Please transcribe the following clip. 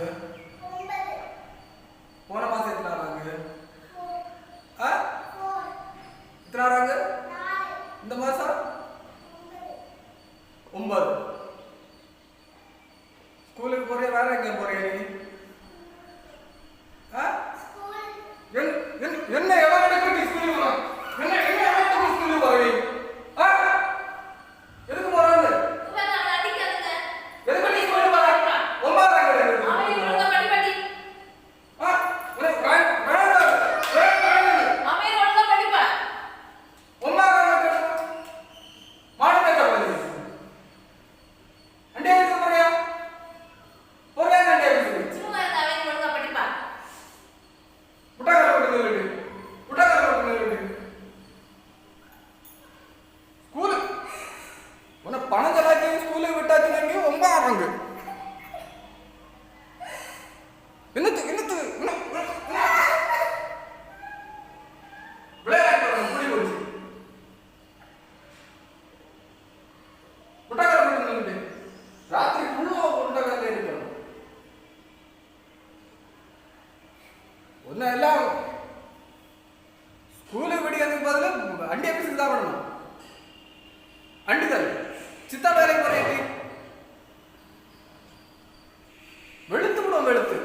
வராங்க போன மாசம் எத்தனை வராங்க எத்தனை ஆறாங்க இந்த மாசம்? ஒன்பது. ஸ்கூலுக்கு போறீங்க வேற எங்க போறீங்க நீ? பணம் செலாக்கி ஸ்கூலே விட்டாச்சுன்னு ரொம்ப ஆறாங்க என்னத்து என்னத்து ஒன்றும் எல்லாம் ஸ்கூலை விடுறதுக்கு பதில் அண்டி எப்படி தான் பண்ணணும் சித்தா வேலைக்கு போறேன் வெளுத்து விடும் வெளுத்து.